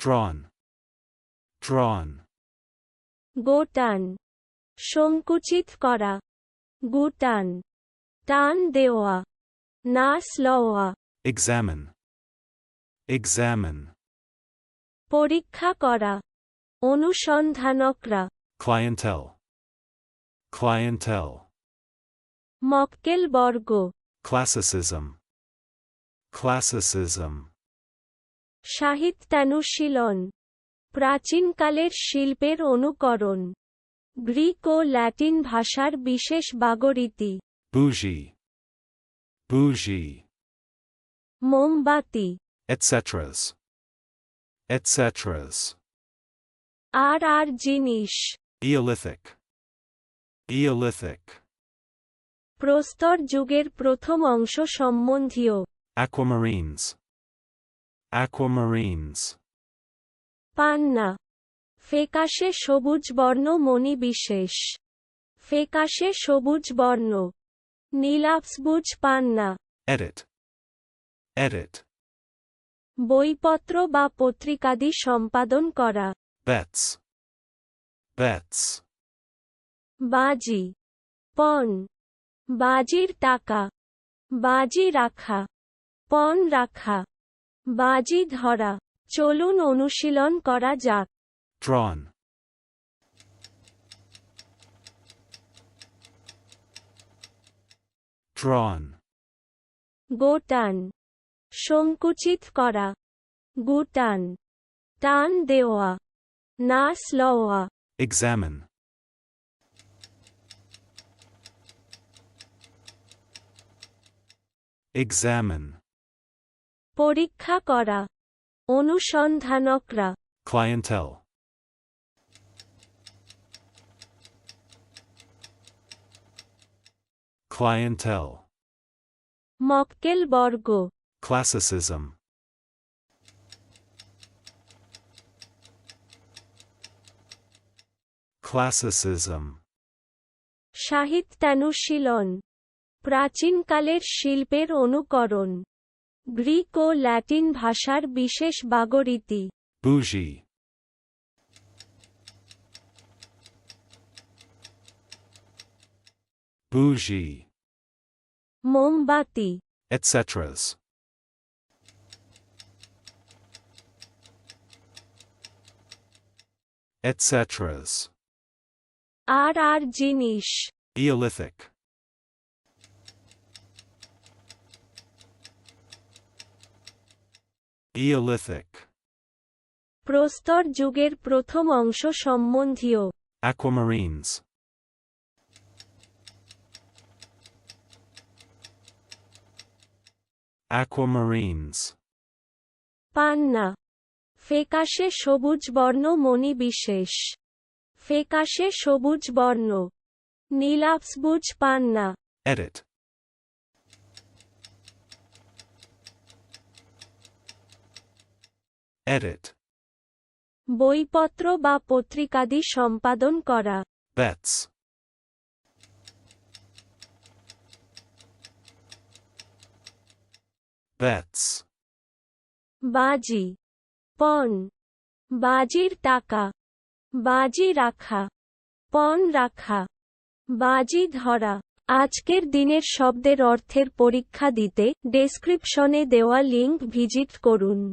drawn, drawn, গোটান সংকুচিত করা গুটান টান দেওয়া নাস লওয়া examine, examine, পরীক্ষা করা অনুসন্ধানকরা clientele, clientele, মক্কেল বর্গ classicism, classicism, সাহিত্যানুশীলন প্রাচীনকালের শিল্পের অনুকরণ। গ্রিক ও ল্যাটিন ভাষার বিশেষ বাগরীতি। Bougie, bougie, মোমবাতি। Etc. etc. আর আর জিনিস। Eolithic, Eolithic, প্রস্তর যুগের প্রথম অংশ সম্বন্ধীয়। Aquamarines, aquamarines, পান্না। ফেকাশে সবুজ বর্ণ মণি বিশেষ। ফেকাশে সবুজ বর্ণ। নীলাপসবুজ পান্না। Edit, edit, বইপত্র বা পত্রিকাদি সম্পাদন করা। Bets, bets, বাজি। পণ। বাজির টাকা। বাজি রাখা। পণ রাখা। বাজি ধরা। চলুন অনুশীলন করা যাক। Drawn, drawn, গোটান। সংকুচিত করা। গুটান। টান দেওয়া। নাস লওয়া। Examine, examine, পরীক্ষা করা অনুসন্ধানকরা। Clientele, clientele, মক্কেল বর্গ। Classicism, classicism, সাহিত্যানুশীলন। প্রাচীনকালের শিল্পের অনুকরণ। গ্রিক ও ল্যাটিন ভাষার বিশেষ বাগরীতি। Bougie, bougie, মোমবাতি। Etc. etc. আর আর জিনিস। Eolithic, Eolithic, প্রস্তর যুগের প্রথম অংশ সম্বন্ধীয়। Aquamarines, aquamarines, পান্না। ফেকাশে সবুজ বর্ণ মণি বিশেষ। ফেকাশে সবুজ বর্ণ। নীলাপসবুজ পান্না। Edit, edit, বইপত্র বা পত্রিকাদি সম্পাদন করা। Bets, bets, বাজি। পণ। বাজির টাকা। বাজি রাখা। পণ রাখা। বাজি ধরা। আজকের দিনের শব্দের অর্থের পরীক্ষা দিতে ডেসক্রিপশনে দেওয়া লিংক ভিজিট করুন।